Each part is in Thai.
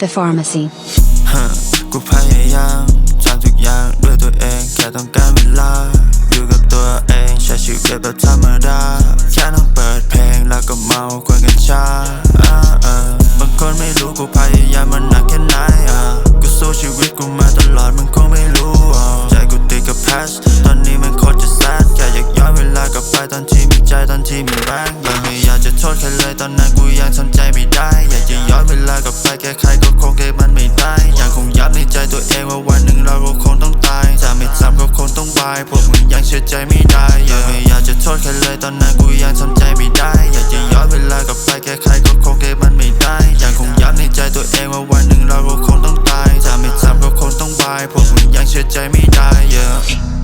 The Pharmacy. ฮะกูพยายามทำทุกอย่างด้วยตัวเองแค่ต้องการเวลา อยู่กับตัวเองใช้ชีวิตแบบธรรมดา แค่ต้องเปิดเพลงแล้วก็เมาควนกันชาอ่าบางคนไม่รู้กูพยายามมันหนักแค่ไหนอะกูสู้ชีวิตกูมาตลอดมึงคงไม่รู้อะใจกูติดกับ past ตอนนี้มันโคตรจะ sad แค่อยากย้อนเวลากลับไปตอนที่มีใจตอนที่มีแรงยังไม่อยากจะโทษใครเลยตอนนั้นกูยังทำใจไม่ได้ อยากจะย้อนเวลากลับไปแก้ไขก็ งต้องบายพวกมึงยังเชื่อใจไม่ได้ยังไม่อยากจะโทษใครเลยตอนนั้นกูยังทำใจไม่ได้ อยากจะย้อนเวลากลับไปแก้ไขก็คงแก้มันไม่ได้ยังคงย้ำในใจตัวเองว่าวันหนึ่งเราก็คงต้องตายถ้าไม่ทำก็คงต้องบายพวกมึงยังเชื่อใจไม่ได้ yeah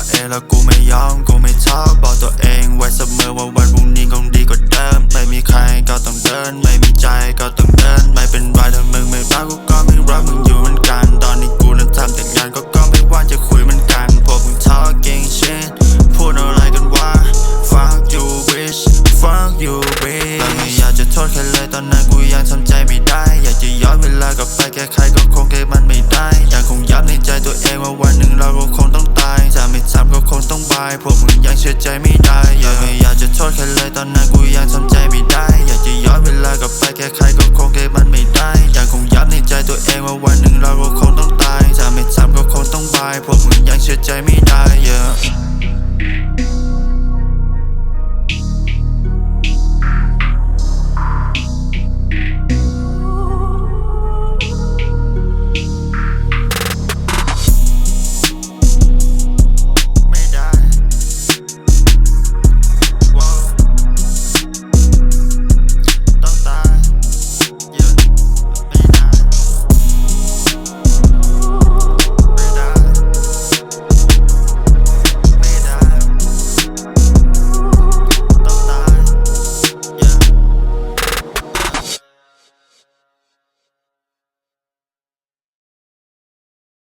ตัวเองแล้วกูไม่ยอมกูไม่ท้อบบอกตัวเองไว้เสมอว่าวันพรุ่งนี้คงดีกว่าเดิมไม่มีใครก็ต้องเดิน ไม่มีใจก็ต้องเดิน ไม่เป็นไรถ้ามึงไม่รักกูก็ไม่รักมึงอยู่เหมือนกันตอนนี้กูนั้นทำแต่งานก็ก็ไม่ว่าจะคุยเหมือนกันพวกมึง talking shit พูดอะไรกันวะ fuck you bitch fuck you bitch ไม่อยากจะโทษใครเลยตอนนั้นกูยังทำใจไม่ได้ อยากจะย้อนเวลากลับไปแก้ไขก็คงแก้มันไม่ พวกมึงยังเชื่อใจไม่ได้ยังไม่อยากจะโทษใครเลยตอนนั้นกูยังทำใจไม่ได้ อยากจะย้อนเว